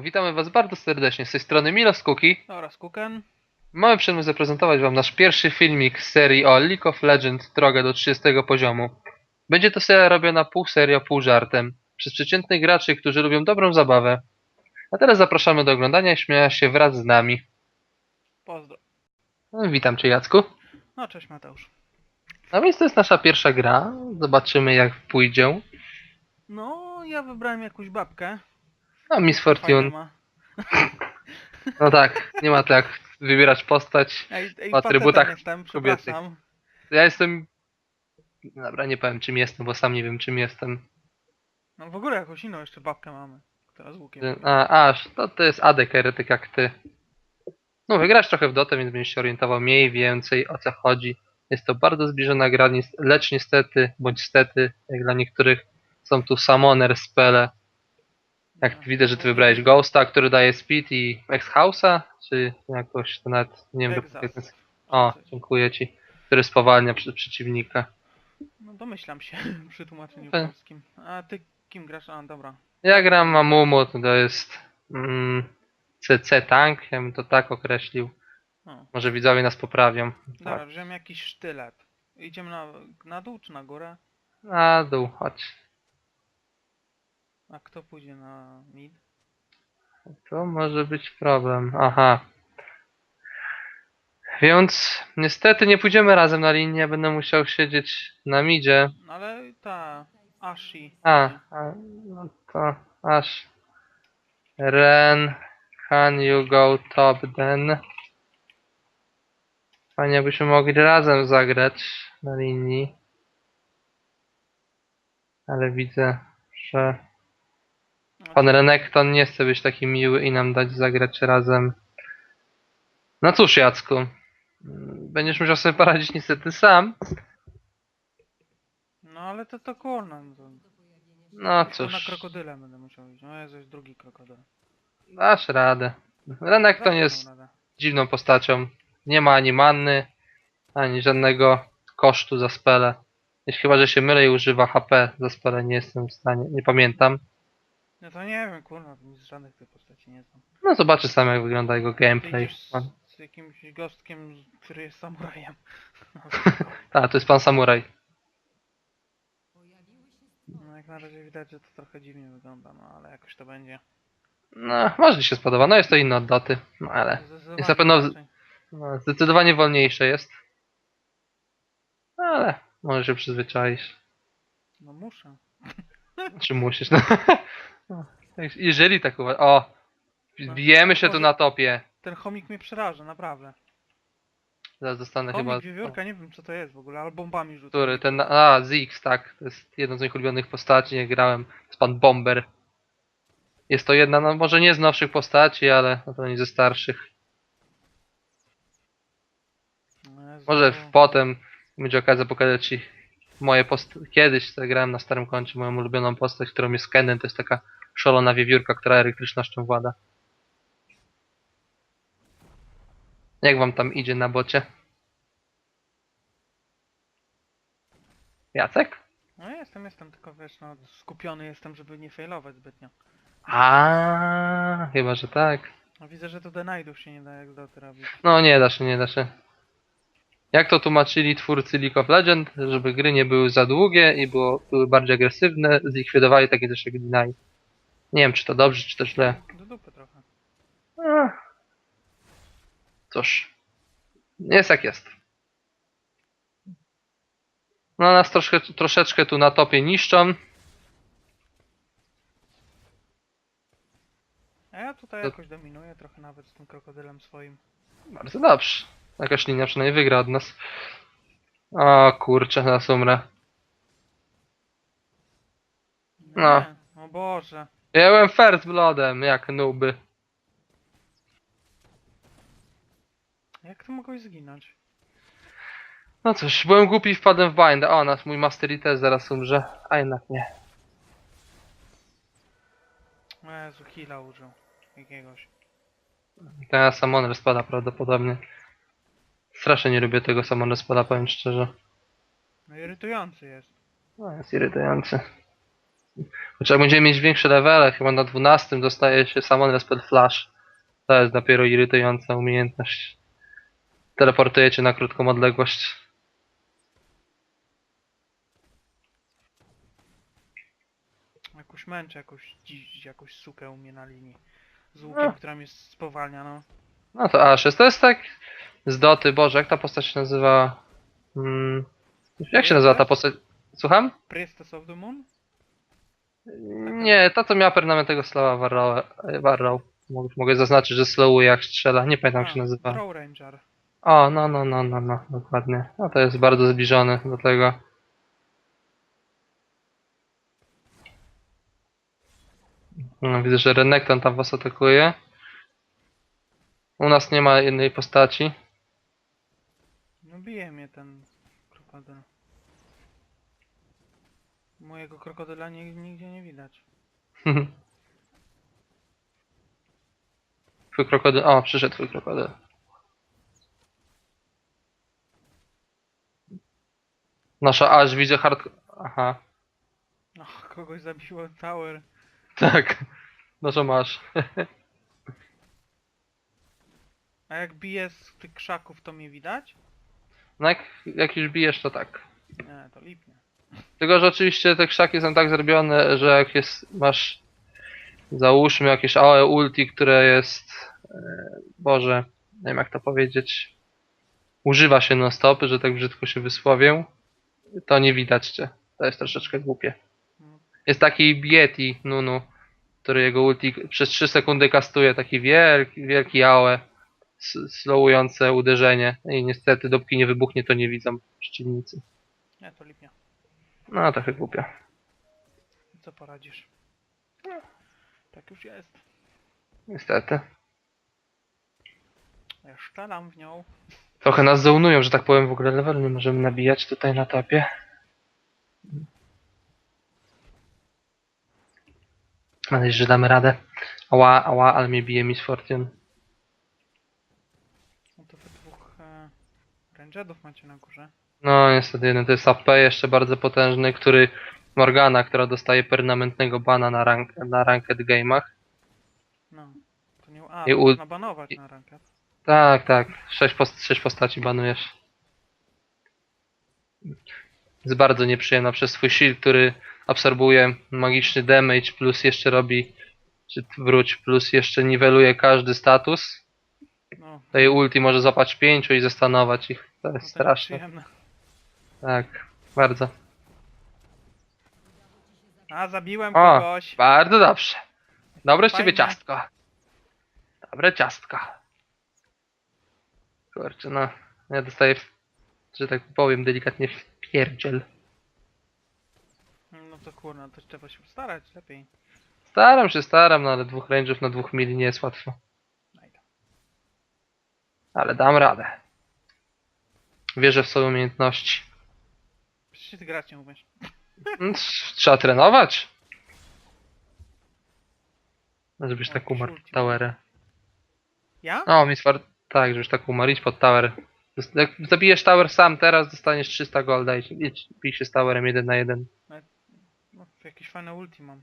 Witamy Was bardzo serdecznie. Z tej strony Milos Kuki. Oraz Kuken. Mamy przyjemność zaprezentować Wam nasz pierwszy filmik z serii o League of Legends Drogę do 30 poziomu. Będzie to seria robiona pół serio, pół żartem. Przez przeciętnych graczy, którzy lubią dobrą zabawę. A teraz zapraszamy do oglądania i śmiania się wraz z nami. Pozdro. No, witam Cię Jacku. No cześć Mateusz. No więc to jest nasza pierwsza gra. Zobaczymy jak pójdzie. No, ja wybrałem jakąś babkę. No Miss Fortune. ma. No tak, nie ma tak wybierać postać. Ej, atrybutach kobiety. Ja jestem... Dobra, nie powiem czym jestem, bo sam nie wiem czym jestem. No w ogóle jakąś inną jeszcze babkę mamy. Która z łukiem. A, aż, to, to jest Adek heretyk jak ty. No, wygrasz trochę w Dotę, więc będziesz się orientował mniej więcej o co chodzi. Jest to bardzo zbliżona gra, lecz niestety, bądź stety, jak dla niektórych, są tu summoner spele. Jak widzę, że ty wybrałeś Ghosta, który daje speed i Ex-House'a, czy jakoś to nawet, nie wiem, Exhaust. jak to jest. O, dziękuję ci. Który spowalnia przy, przeciwnika. No domyślam się przy tłumaczeniu E. polskim. A ty kim grasz? A dobra. Ja gram Mamumu, to jest mm, CC Tank, ja bym to tak określił. Może widzowie nas poprawią. Dobra, Tak. wziąłem jakiś sztylet. Idziemy na, na dół czy na górę? Na dół, chodź. A kto pójdzie na mid? To może być problem. Aha. Więc niestety nie pójdziemy razem na linię, będę musiał siedzieć na midzie. No ale ta Ashi. A, a no to aż. Ren, can you go top then? Fajnie byśmy mogli razem zagrać na linii. Ale widzę, że pan Renekton nie chce być taki miły i nam dać zagrać razem. No cóż, Jacku. Będziesz musiał sobie poradzić niestety sam. No ale to to kurna. No, to, No to na cóż, krokodyle będę musiał iść. No Jezu, jest drugi krokodyl. dasz radę. Renekton jest radę. dziwną postacią. Nie ma ani manny, ani żadnego kosztu za spele. Jeśli chyba, że się mylę i używa HP za spele, nie jestem w stanie, nie pamiętam. No to nie wiem, kurwa, nic z żadnych tych postaci nie znam. No zobaczy sam jak wygląda jego gameplay. idziesz z, z jakimś gostkiem, który jest samurajem. A, to jest pan samuraj. No jak na razie widać, że to trochę dziwnie wygląda, no ale jakoś to będzie. No, może ci się spodoba. No jest to inne od doty, no ale Zdecydowanie jest na pewno- no, zdecydowanie wolniejsze jest. No, ale może się przyzwyczaisz. No muszę. Czy musisz? No. Jeżeli tak uważasz. O! Bijemy się tu na topie. Ten chomik mnie przeraża, naprawdę. Zaraz dostanę Chomik, chyba. wiewiórka, nie wiem co to jest w ogóle, ale bombami rzuca. Który? Ten. A, Ziggs, tak. To jest jedno z moich ulubionych postaci. Nie grałem. To jest pan Bomber. Jest to jedna, no może nie z nowszych postaci, ale na pewno nie ze starszych. No Jezu. Może w- potem będzie okazja pokazać ci moje post... Kiedyś zagrałem na starym koncie moją ulubioną postać, którą jest Kennen. To jest taka szalona wiewiórka, która elektrycznością włada. Jak wam tam idzie na bocie? Jacek? No jestem, jestem, tylko wiesz, no skupiony jestem, żeby nie failować zbytnio. A, chyba, że tak. No widzę, że to denajdów się nie da jak doty robić. No nie da się, nie da się. Jak to tłumaczyli twórcy League of Legends, żeby gry nie były za długie i było, były bardziej agresywne, zlikwidowali takie coś jak Deny. Nie wiem, czy to dobrze, czy to źle. Do dupy trochę. Ech. Cóż, jest jak jest. No nas troszkę, troszeczkę tu na topie niszczą. A ja tutaj jakoś dominuję trochę nawet z tym krokodylem swoim. Bardzo dobrze. Jakaś linia przynajmniej wygra od nas. O kurczę, zaraz umrę. No. Nie, O Boże. Ja byłem first bloodem, jak nuby. Jak ty mogłeś zginąć? No cóż, byłem głupi i wpadłem w binda. O, nas mój Mastery też zaraz umrze. A jednak nie. O Jezu, heala użył. Jakiegoś. Ten Summoner spada prawdopodobnie. Strasznie nie lubię tego Summoner spada, powiem szczerze. No irytujący jest. No, jest irytujący. Chociaż jak będziemy mieć większe levele, chyba na 12 dostaje się Summon Respel Flash. To jest dopiero irytująca umiejętność. Teleportuje cię na krótką odległość. Jakąś męczę, jakąś dziś, jakąś sukę u mnie na linii. Z łukiem, No. która mnie spowalnia, no. No to A6 to jest tak z doty, Boże, jak ta postać się nazywa? Mm, jak się nazywa ta postać? Słucham? Priestess of the Moon? Nie, ta co miała permanentnego slowa Warrow. Warrow. Mogę, mogę zaznaczyć, że slowuje jak strzela. Nie pamiętam jak się nazywa. Ranger. O, no, no, no, no, no, dokładnie. No to jest bardzo zbliżony do tego. No, widzę, że Renekton tam was atakuje. U nas nie ma jednej postaci. No bije mnie ten krokodyl. Mojego krokodyla nie, nigdzie nie widać. Twój krokodyl. O, przyszedł twój krokodyl. Nasza aż widzę hard. Aha, No, kogoś zabiło tower. tak. No że masz. A jak bije z tych krzaków, to mnie widać? No jak, jak już bijesz, to tak. Nie, to lipnie. Tylko, że oczywiście te krzaki są tak zrobione, że jak jest, masz załóżmy jakieś AOE ulti, które jest, e, Boże, nie wiem jak to powiedzieć, używa się non stop, że tak brzydko się wysłowię, to nie widać cię. To jest troszeczkę głupie. Jest taki Bieti, Nunu, który jego ulti przez 3 sekundy kastuje, taki wielki, wielki AOE, slowujące uderzenie i niestety dopóki nie wybuchnie, to nie widzą przeciwnicy. Nie, to lipnia. No, trochę głupio. Co poradzisz? Tak już jest. Niestety. Ja szczelam w nią. Trochę nas zonują, że tak powiem, w ogóle level nie możemy nabijać tutaj na topie. Mam nadzieję, że damy radę. Ała, ała, ale mnie bije Miss Fortune. No to wy dwóch e, rangerów macie na górze. No niestety jeden to jest AP jeszcze bardzo potężny, który Morgana, która dostaje permanentnego bana na, rank, na ranked game'ach. No. To nie... A, I to ul- można banować na rankę. Tak, tak. Sześć, post sześć postaci banujesz. Jest bardzo nieprzyjemna przez swój shield, który absorbuje magiczny damage, plus jeszcze robi, czy wróć, plus jeszcze niweluje każdy status. No, To jej ulti może złapać pięciu i zastanować ich. To no jest to straszne. Tak, bardzo. A, zabiłem O, kogoś. bardzo dobrze. Dobre z ciebie Fajnie. ciastko. Dobre ciastko. Kurczę, no. Ja dostaję, w- że tak powiem delikatnie w pierdziel. No to kurna, to trzeba się starać lepiej. Staram się, staram, no ale dwóch range'ów na dwóch mili nie jest łatwo. Najdę. Ale dam radę. Wierzę w swoje umiejętności. Przecież ty grać nie umiesz. Mm, Trzeba trenować. Żebyś O, tak umarł pod towerę. Ja? O, mi swar... Tak, żebyś tak umarł, idź pod tower. Jak zabijesz tower sam teraz, dostaniesz 300 golda i idź, bij się z towerem jeden na jeden. No, jakieś fajne ulti mam.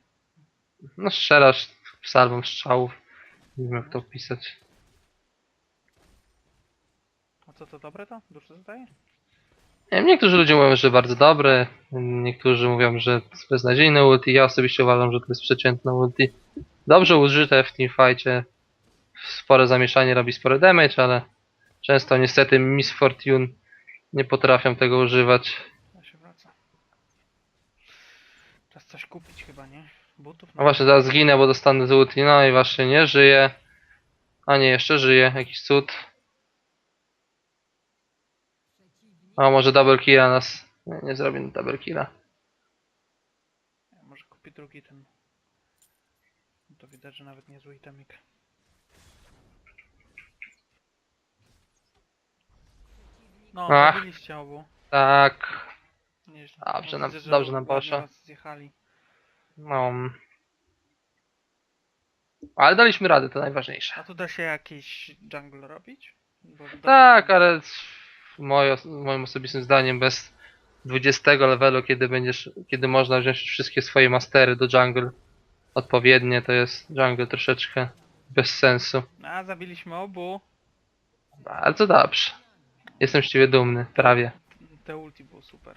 No strzelasz salwą strzałów. Nie wiem jak to opisać. A co to dobre to? Dużo zadaje? Niektórzy ludzie mówią, że bardzo dobre, niektórzy mówią, że to jest beznadziejne ulti. Ja osobiście uważam, że to jest przeciętne ulti. Dobrze użyte w teamfightie. Spore zamieszanie robi spory damage, ale często niestety Miss Fortune nie potrafią tego używać. Ja się wraca. Czas coś kupić chyba, nie? Butów? No właśnie, zaraz zginę, bo dostanę z ulti. No i właśnie nie żyje. A nie, jeszcze żyje. Jakiś cud. A może double killa nas... Nie, nie zrobię double killa. Ja może kupię drugi ten. No to widać, że nawet niezły itemik. No, Ach. obu. Tak. Nieźle. Dobrze nam- że dobrze nam ładnie poszło. was Zjechali. No. Ale daliśmy radę, to najważniejsze. A tu da się jakiś jungle robić? Bo Tak, ale moje, moim osobistym zdaniem bez 20 levelu, kiedy będziesz, kiedy można wziąć wszystkie swoje mastery do jungle odpowiednie, to jest jungle troszeczkę bez sensu. A, zabiliśmy obu. Bardzo dobrze. Jestem z ciebie dumny, prawie. Te ulti było super.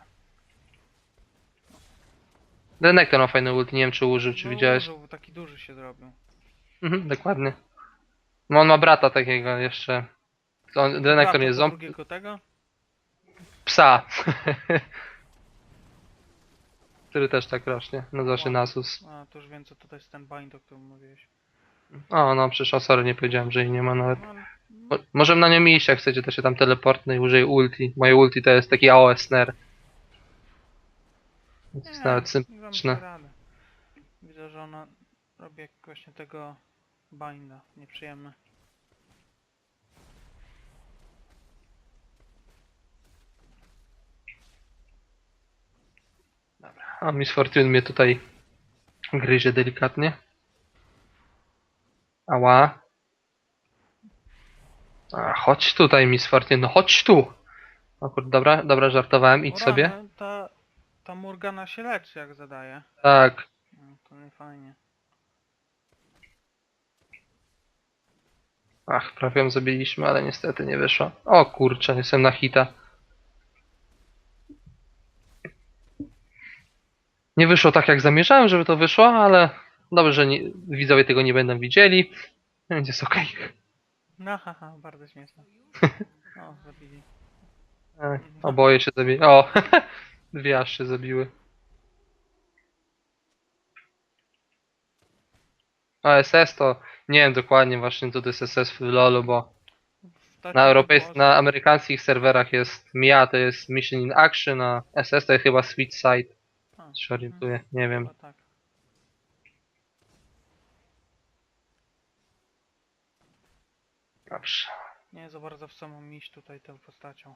Renekton ma fajny ult, nie wiem czy użył, czy No, widziałeś. użył, bo taki duży się zrobił. Mhm, dokładnie. No on ma brata takiego jeszcze. On, Renekton Brata jest ząb... drugiego tego? Psa. Który też tak rośnie. Nazywa się Nasus. A, to już wiem co to jest ten bind, o którym mówiłeś. O, no przecież o sorry, nie powiedziałem, że jej nie ma nawet. No, ale- Mo- Możemy na nią iść, jak chcecie, to się tam teleportnę i użyję ulti. Moje ulti to jest taki AOS snare. To jest nawet nie dam sympatyczne. sobie rady. Widzę, że ona robi jak właśnie tego binda. Nieprzyjemne. A Miss Fortune mnie tutaj gryzie delikatnie. Ała. A, chodź tutaj, Miss Fortune, no chodź tu! O kurde, dobra, dobra, żartowałem, idź sobie. rany, Ta, ta Morgana się leczy jak zadaje. Tak, No, to nie fajnie. ach, prawie ją zabiliśmy, ale niestety nie wyszło. O kurczę, jestem na hita. Nie wyszło tak jak zamierzałem, żeby to wyszło, ale dobrze, że nie, widzowie tego nie będą widzieli, więc jest okej. No haha, bardzo śmieszne. O, zabili. Tak, Oboje się zabili. O, dwie aż się zabiły. A SS to nie wiem dokładnie właśnie co to jest SS w LoLu, bo W takim na europejskich, na amerykańskich serwerach jest MIA to jest Mission in Action, a SS to jest chyba Sweet Side, się orientuję, nie wiem. Chyba tak. Dobrze. Nie za bardzo w samą iść tutaj tą postacią.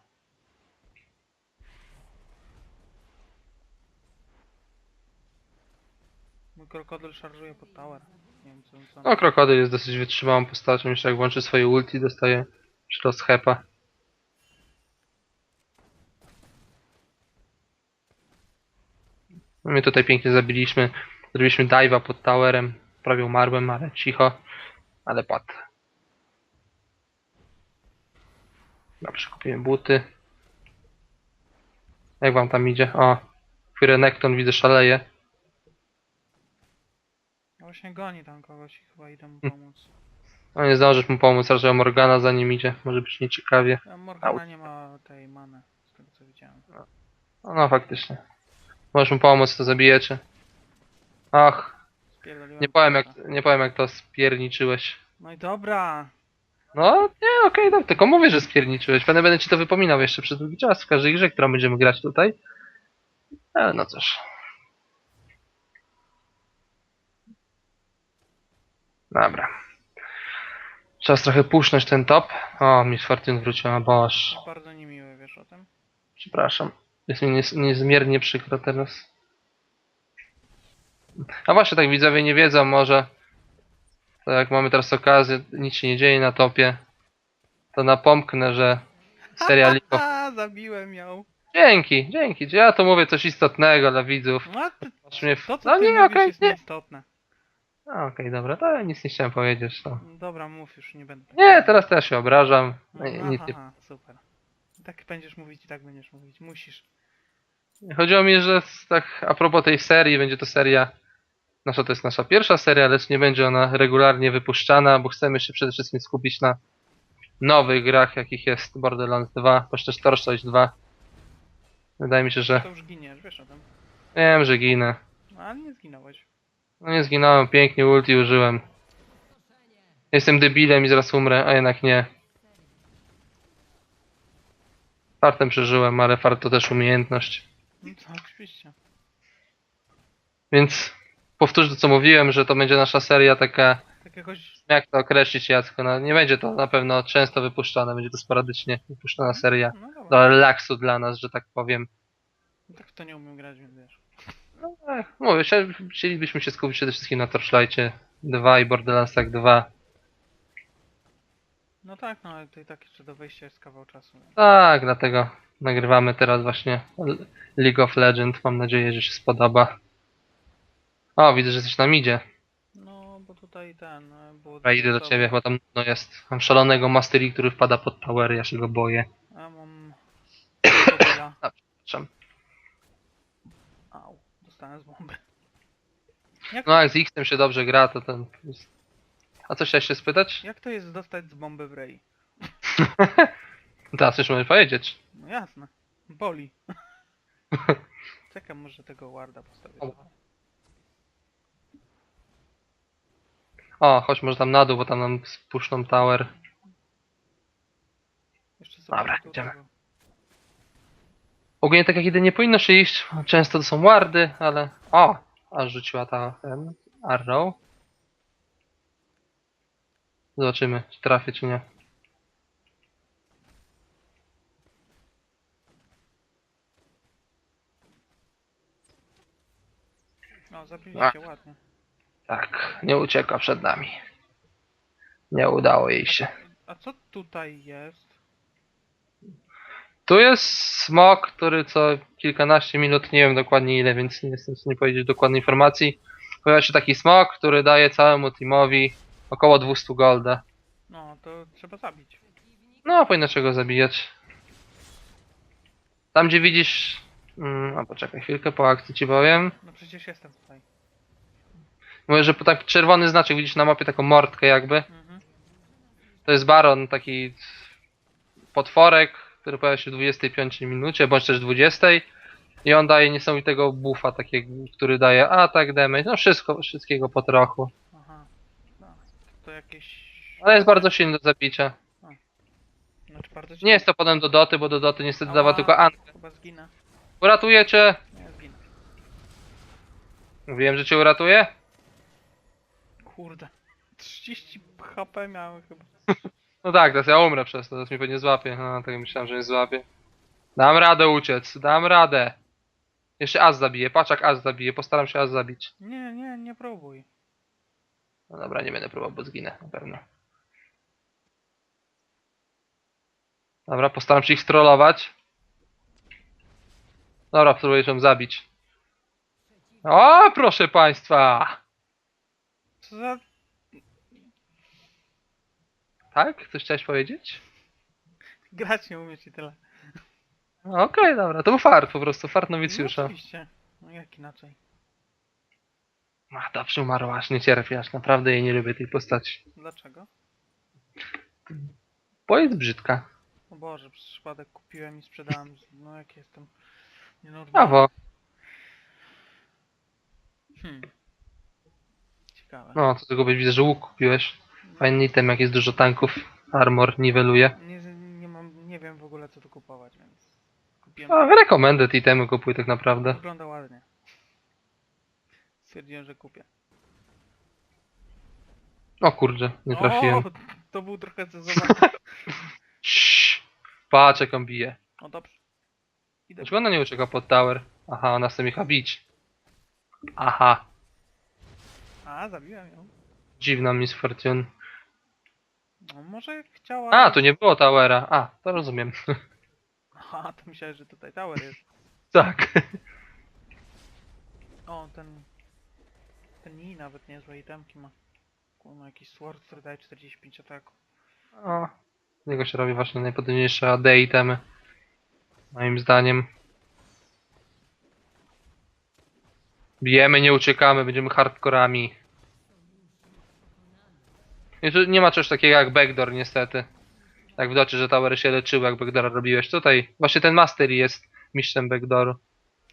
Mój krokodyl szarżuje pod tower. Nie wiem co, co No Krokodyl jest dosyć wytrzymałą postacią, jeszcze jak włączy swoje ulti dostaje przyrost hepa. My tutaj pięknie zabiliśmy. Zrobiliśmy dive'a pod towerem. Prawie umarłem, ale cicho. Ale padł. Dobrze, kupiłem buty. Jak wam tam idzie? O, Firenekton widzę szaleje. No właśnie goni tam kogoś i chyba idę mu Hmm. pomóc. No nie zdążysz mu pomóc, raczej Morgana za nim idzie. Może być nieciekawie. A Morgana nie ma tej many, z tego co widziałem. No, no faktycznie. Możesz mu pomóc, to zabijecie. Ach, Spierdoliłem nie powiem jak, nie powiem jak to spierniczyłeś. No i dobra! No, nie, okej, no, tylko mówię, że spierniczyłeś. Będę, będę ci to wypominał jeszcze przez długi czas, w każdej grze, którą będziemy grać tutaj. Ale no cóż. Dobra. Czas trochę pusznąć ten top. O, Miss Fortune wróciła, boż. Bardzo niemiły, wiesz o tym? Przepraszam. Jest mi nies- niezmiernie przykro teraz. A właśnie tak widzowie nie wiedzą może. To jak mamy teraz okazję, nic się nie dzieje na topie. To napomknę, że seria League of... A, zabiłem ją! Dzięki, dzięki. Ja to mówię coś istotnego dla widzów. No, ty, mnie w... to co No ty nie, mówisz okej, jest nie. nieistotne. A, Okej, dobra, to ja nic nie chciałem powiedzieć. To. Dobra, mów już, nie będę. tak Nie, teraz też się obrażam. No, Nie, nic nie aha, super. Tak będziesz mówić i tak będziesz mówić. Musisz. Chodziło mi, że z- tak a propos tej serii, będzie to seria. Nasza to jest nasza pierwsza seria, lecz nie będzie ona regularnie wypuszczana, bo chcemy się przede wszystkim skupić na nowych grach, jakich jest Borderlands 2, bądź też Torchlight 2. Wydaje mi się, że To już giniesz, wiesz o tym. wiem, że ginę. No, ale nie zginąłeś. No nie zginąłem, pięknie ulti użyłem. Jestem debilem i zaraz umrę, a jednak nie. Fartem przeżyłem, ale fart to też umiejętność. No to oczywiście. Więc powtórzę to, co mówiłem, że to będzie nasza seria taka, Tak jakoś. jak to określić Jacko, no, nie będzie to na pewno często wypuszczane, będzie to sporadycznie wypuszczana seria. No dobra. Do relaksu dla nas, że tak powiem. No tak w to nie umiem grać, więc wiesz. No, ech, mówię, chcia- chcielibyśmy się skupić przede wszystkim na Torchlightie 2 i Borderlandsach 2. No tak, no ale to i tak jeszcze do wejścia jest kawał czasu. Tak, dlatego Nagrywamy teraz właśnie L- League of Legends. Mam nadzieję, że się spodoba. O, widzę, że coś nam idzie. No, bo tutaj ten... e, Było Dobra, idę do ciebie, bo tam no jest. Mam szalonego Mastery, który wpada pod towery, ja się go boję. A mam... Krokodyla. Przepraszam. Au, dostałem z bomby. Jak, No jak z X-em się dobrze gra, to ten... A coś chciałeś się spytać? jak to jest dostać z bomby w rej? Teraz już możesz powiedzieć. No jasne. Boli. Czekam, może tego warda postawię. Dobra. O, chodź może tam na dół, bo tam nam spuszczą tower. Jeszcze sobie Dobra, tu idziemy. tego- Ogólnie tak jak jedynie powinno się iść, często to są wardy, ale... O! Aż rzuciła ta ten arrow. Zobaczymy, czy trafię, czy nie. No, zabiliście ładnie. Tak, nie ucieka przed nami. Nie udało jej się. A co tutaj jest? Tu jest smok, który co kilkanaście minut, nie wiem dokładnie ile, więc nie jestem w stanie powiedzieć dokładnej informacji. Pojawia się taki smok, który daje całemu teamowi około 200 golda. No, to trzeba zabić. No, powinno się go zabijać. Tam gdzie widzisz... Mm, a poczekaj chwilkę, po akcji ci powiem. No przecież jestem tutaj. Mówię, że po tak czerwony znaczek widzisz na mapie taką mordkę jakby. Mhm. To jest baron, taki potworek, który pojawia się w 25 minucie, bądź też 20. I on daje niesamowitego buffa, takiego, który daje atak, damage, no wszystko, wszystkiego po trochu. Jakieś... Ale jest bardzo silny do zabicia. Znaczy bardzo Nie jest to potem do doty, bo do doty niestety Ała, dawa tylko Ankę. Chyba zginę. Uratuje cię! Nie, zginę. Wiem, że cię uratuje. Kurde. 30 HP miałem chyba. No tak, teraz ja umrę przez to, teraz mnie pewnie złapie. No, tak myślałem, że mnie złapie. Dam radę uciec, dam radę. Jeszcze Az zabiję, patrz jak Az zabije, postaram się Az zabić. Nie, nie, nie próbuj. No dobra, nie będę próbował, bo zginę na pewno. Dobra, postaram się ich strollować. Dobra, spróbuję ją zabić. O, proszę państwa! Co za... Tak? Coś chciałeś powiedzieć? Grać nie umieć i tyle. No, Okej, dobra, to był fart po prostu, fart No, nowicjusza. oczywiście. No jak inaczej. A, dobrze umarłaś, nie cierpiasz, naprawdę jej nie lubię tej postaci. Dlaczego? Bo jest brzydka. O Boże, przez przypadek kupiłem i sprzedałem. No jak jestem nienormalny. Brawo. Hmm. Ciekawe. No, to tego widzę, że łuk kupiłeś. Fajny item, jak jest dużo tanków. Armor niweluje. Nie, nie mam, nie wiem w ogóle co tu kupować, więc kupiłem. A, recommended itemy kupuj tak naprawdę. Wygląda ładnie. Stwierdziłem, że kupię. O kurde, nie trafiłem. O, to był trochę cezowany. Ciii. Patrz jak on bije. O dobrze. Idę. Dlaczego ona nie ucieka pod tower? Aha, ona chce mich bić. Aha, A, zabiłem ją. dziwna Miss Fortune. No, może chciała. A, tu nie było towera. A, to rozumiem. Aha, to myślałem, że tutaj tower jest. tak. O, ten. Ten Ni nawet niezłe itemki ma. Ma jakiś sword, który daje 45 ataku. O, z niego się robi właśnie najpotężniejsze AD itemy. Moim zdaniem. Bijemy, nie uciekamy, będziemy hardkorami. I tu nie ma czegoś takiego jak backdoor niestety. Tak w docie, że towery się leczyły jak backdoor robiłeś. Tutaj właśnie ten master jest mistrzem backdooru.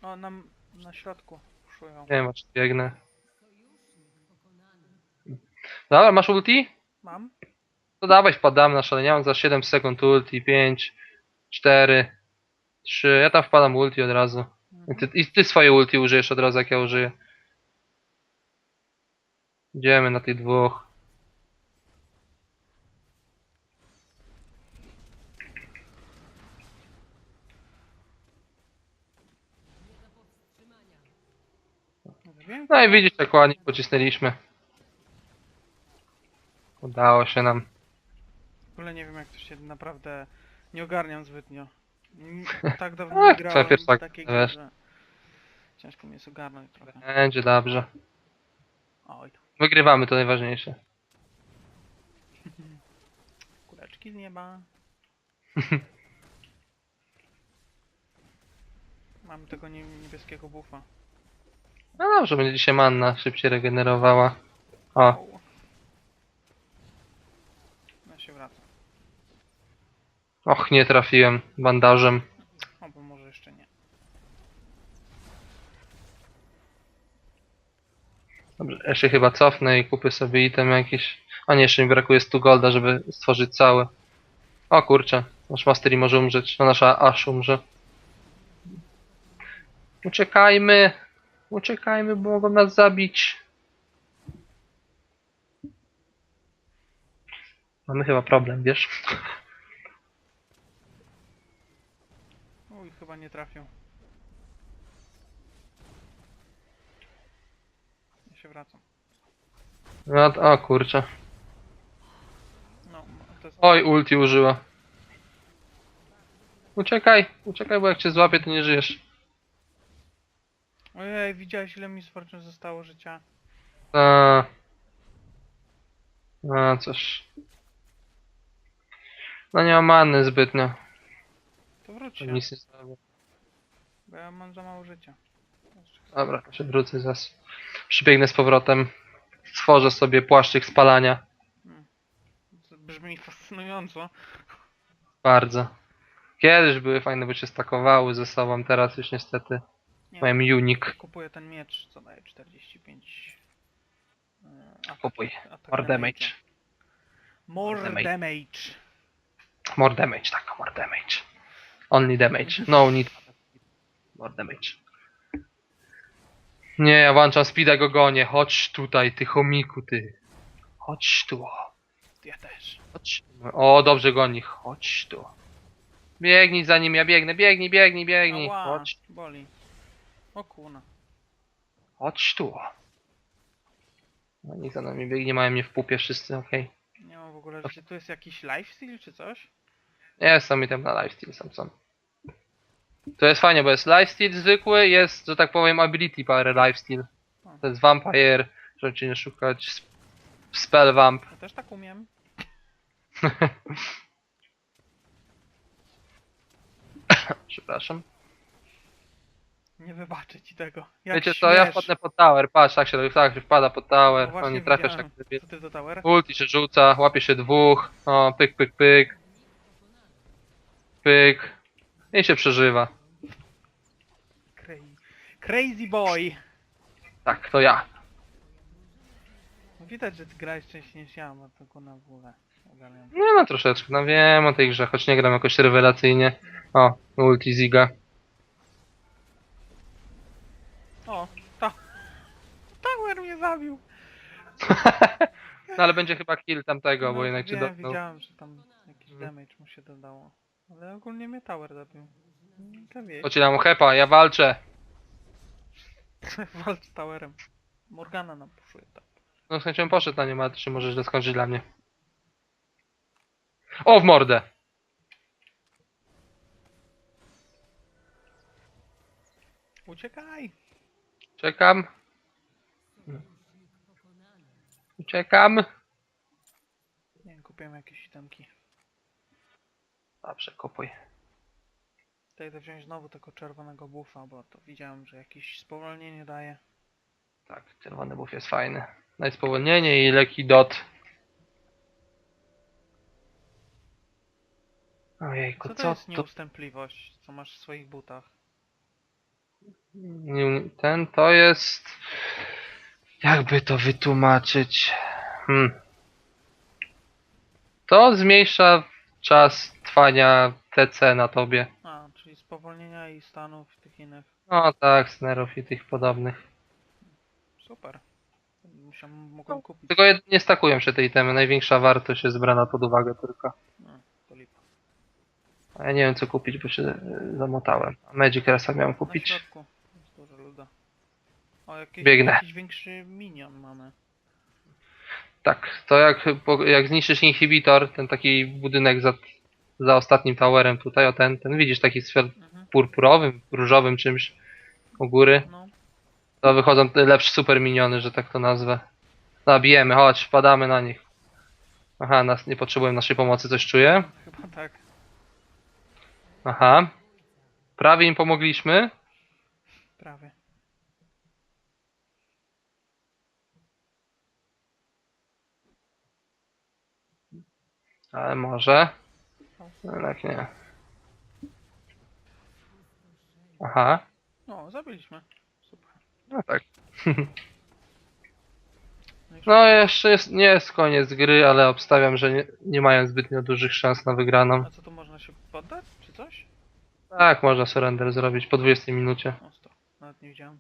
O, nam na środku szują. Nie wiem, czy biegnę. Dobra, masz ulti? Mam? To dawaj wpadam na szalenie, mam za 7 sekund ulti, 5, 4, 3, ja tam wpadam ulti od razu. I ty, I ty swoje ulti użyjesz od razu jak ja użyję. Idziemy na tych dwóch. No i widzisz jak ładnie pocisnęliśmy. Udało się nam. w ogóle nie wiem jak to się naprawdę nie ogarniam zbytnio. Mm, Tak dawno Ach, nie grałem pierwsza w takie gra, wiesz. gry, że ciężko mi jest ogarnąć trochę. Będzie dobrze. Oj, Wygrywamy, to najważniejsze. kuleczki z nieba. Mam tego nie, niebieskiego buffa. No dobrze, będzie dzisiaj manna szybciej regenerowała. O, Au. Ja się wracam. Och, nie trafiłem bandażem. O, bo może jeszcze nie. Dobrze, ja się chyba cofnę i kupię sobie item jakiś. A nie, jeszcze mi brakuje 100 golda, żeby stworzyć cały. O kurczę, nasz Mastery może umrzeć, no nasza Ash umrze. Uciekajmy! Uciekajmy, bo mogą nas zabić. Mamy chyba problem, wiesz? Chyba nie trafią. Ja się wracam. No, o kurczę. No, to jest... Oj, ulti użyła. Uciekaj, uciekaj, bo jak cię złapię, to nie żyjesz. Ojej, widziałeś ile mi z Fortune zostało życia? A, a cóż. No nie ma many zbytnio. To wróć To się, nic nie zrobię. bo ja mam za mało życia. Dobra, to się wrócę zaraz. Przybiegnę z powrotem. Stworzę sobie płaszczyk spalania. To Brzmi fascynująco. Bardzo. Kiedyś były fajne, bo się stakowały ze sobą, teraz już niestety Nie, mają unik. Kupuję ten miecz, co daje 45. e, atak- Kupuj. atak More damage. More Damage. damage. More damage, tak, more damage. Only damage. No need. More damage. Nie, ja włączam speeda go gonię. Chodź tutaj, ty chomiku, ty. Chodź tu. Ja też. Chodź. O, dobrze goni. Chodź tu. Biegnij za nim, ja biegnę. Biegnij, biegnij, biegnij. Ała, Chodź, boli. O kuna. chodź tu. No niech za nami biegnie, mają mnie w pupie wszyscy, okej. Nie mam w ogóle, czy tu jest jakiś lifestyle czy coś? Nie, są mi tam na lifesteal, sam są. To jest fajnie, bo jest lifesteal zwykły, jest, że tak powiem, ability power lifesteal. To jest vampire, żeby cię nie szukać. sp- Spell vamp. Ja też tak umiem. Przepraszam. Nie wybaczę ci tego. Jak Wiecie co, ja śmiesz. wpadnę pod tower, patrz, tak się robi, tak się wpada pod No tower, właśnie no nie trafiasz widziałem. jak gdyby. Co ty to tower? Ulti się rzuca, łapie się dwóch, o, pyk, pyk, pyk. Pyk. I się przeżywa. Crazy. Crazy boy! Tak, to ja. No Widać, że ty grałeś częściej niż ja, bo tylko na górę. ogarniam. Nie no troszeczkę, no wiem o tej grze, choć nie gram jakoś rewelacyjnie. O, ulti Ziga. O, ta. Tower mnie zabił! No ale będzie chyba kill tamtego, bo No, jednak cię wiem, dotknął. Widziałem, że tam jakiś Mhm. damage mu się dodało. Ale ogólnie mnie tower zabił. To hepa, ja walczę. Walcz z towerem. Morgana nam puszuje tak. No z chęcią poszedł na nią, ale czy możesz doskoczyć dla mnie. O, w mordę! Uciekaj! Czekam. Uciekam. Nie wiem, kupiłem jakieś itemki. Dobrze, kupuj. Tutaj idę wziąć znowu tego czerwonego buffa, bo to widziałem, że jakieś spowolnienie daje. Tak, czerwony buff jest fajny. No i spowolnienie i lekki dot. Ojejku, Co to co jest to? nieustępliwość, co masz w swoich butach? Nie- Ten to jest... Jakby to wytłumaczyć? Hmm. To zmniejsza czas trwania TC na tobie. A, czyli spowolnienia i stanów tych innych. No tak, snerów i tych podobnych. Super. Musiałem, mogłem kupić. Tylko nie stakują się te itemy, największa wartość jest brana pod uwagę tylko. No, to lipa. A ja nie wiem co kupić, bo się e, zamotałem. A Magic Resa miałem Na kupić. środku jest dużo luda. O, jakiś, Biegnę. jakiś większy minion mamy. Tak, to jak, jak zniszczysz inhibitor, ten taki budynek za, za ostatnim towerem tutaj, o ten, ten widzisz taki z Mhm. purpurowym, różowym czymś u góry. No. To wychodzą te lepsze super miniony, że tak to nazwę. Zabijemy, chodź, wpadamy na nich. Aha, nas nie potrzebują naszej pomocy, coś czuję. Chyba tak. Aha. Prawie im pomogliśmy. Prawie. Ale może. Jednak nie. Aha. O, zabiliśmy. Super. No tak. No No jeszcze jest, nie jest koniec gry, ale obstawiam, że nie, nie mają zbytnio dużych szans na wygraną. A co tu można się poddać, czy coś? Tak, można surrender zrobić po 20 minucie. O, sto. Nawet nie widziałem.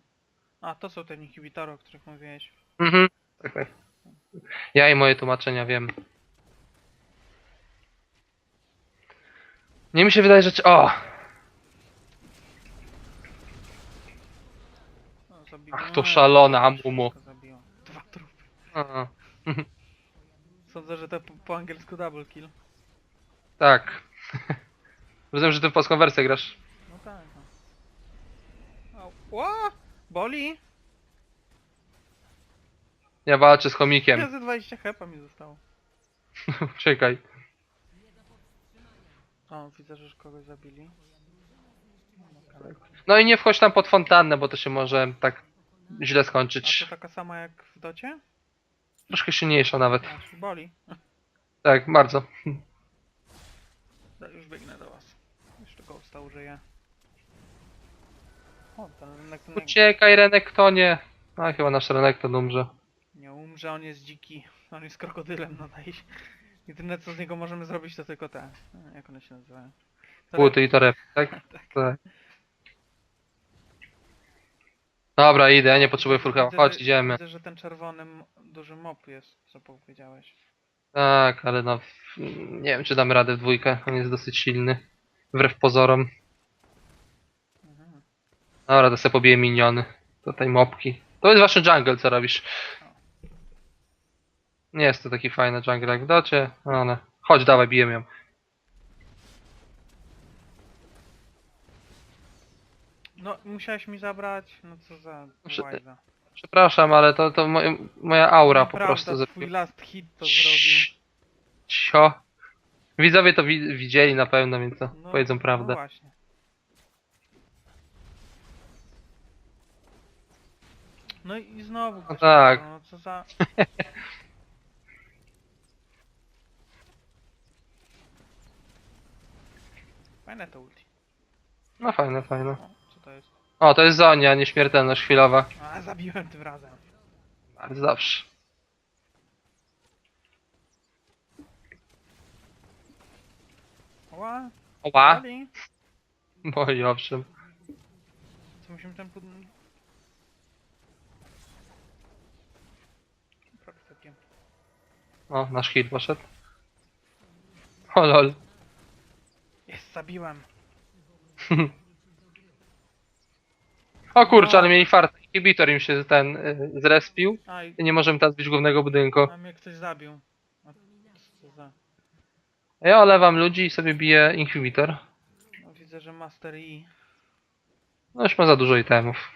A, to są te inhibitory, o których mówiłeś. Mhm. Tak, tak. Ja i moje tłumaczenia wiem. Nie mi się wydaje, że... ci- O! O, zabiłem. Ach, to Wszystko Amumu. zabiło. Dwa trupy. A, Sądzę, że to po, po angielsku double kill. tak. Rozumiem, że ty w polską wersję grasz. No tak. No. Au. Ła! Boli! Ja walczę z chomikiem. Ja ze 20 hepa mi zostało. Czekaj. O, widzę, że już kogoś zabili. No i nie wchodź tam pod fontannę, bo to się może tak źle A skończyć. to taka sama jak w docie? Troszkę silniejsza nawet. Boli. Tak, bardzo. Da, już biegnę do was. Jeszcze Ghosta użyję. O, ten rynek nie, Uciekaj, Renektonie. A chyba nasz Renekton umrze. nie umrze, on jest dziki. On jest krokodylem, no daj się. Jedyne co z niego możemy zrobić to tylko te. e, Jak one się nazywają? Buty i toreb, tak? Tak. Tak. Dobra, idę, ja nie potrzebuję. Widzę, Chodź, idziemy. Widzę, że ten czerwony m- duży mop jest, co powiedziałeś. Tak, ale no, w- nie wiem czy damy radę w dwójkę. On jest dosyć silny. Wbrew pozorom. Mhm. Dobra, to sobie pobiję miniony. Tutaj mopki. To jest waszy jungle, co robisz? Nie jest to taki fajny jungle jak w docie, ale... Chodź, dawaj, bijemy ją. No, musiałeś mi zabrać, no co za Prze- łajza. Przepraszam, ale to, to moje, moja aura po Nieprawda, prostu twój zrobiła. last hit to zrobił. Cio. Widzowie to wi widzieli na pewno, więc to No, powiedzą No prawdę. właśnie. No i znowu. gość, tak. No co za. Fajne to ulti. No fajne, fajne. O, co to jest? O, to jest Zonia, nieśmiertelność chwilowa. A, zabiłem tym razem. Bardzo dobrze. Ła, Oła! boli. Boi, owszem. Co musimy ten pod... O, nasz hit poszedł. O lol. Jest, zabiłem. O kurczę, ale mieli fart. Inhibitor im się ten y, zrespił. I I nie możemy teraz być głównego budynku. a mnie ktoś zabił. A, co za... A Ja olewam ludzi i sobie biję inhibitor. No, widzę, że Master E. No już ma za dużo itemów.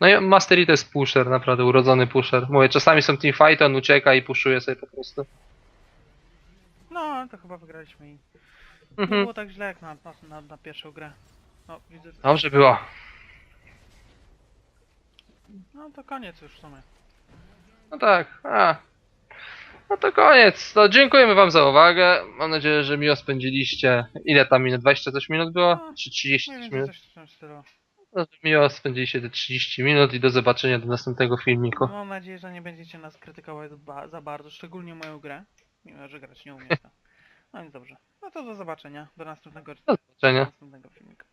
No i Mastery to jest pusher, naprawdę urodzony pusher. Mówię, czasami są teamfighty, on ucieka i puszuje sobie po prostu. No, to chyba wygraliśmy i... Nie Mhm. było tak źle jak na, na, na, na pierwszą grę. No, widzę... Dobrze było. No to koniec już w sumie. No tak, a. No to koniec. No dziękujemy wam za uwagę. Mam nadzieję, że miło spędziliście. Ile tam minut? 20 coś minut było? No, Czy 30 Mniej coś więcej minut? coś w tym stylu. No, to miło spędziliście te 30 minut i do zobaczenia do następnego filmiku. Mam nadzieję, że nie będziecie nas krytykować ba za bardzo, szczególnie moją grę. Mimo, że grać nie umiem. No więc dobrze. No to do zobaczenia. Do następnego, Do zobaczenia. do następnego filmika.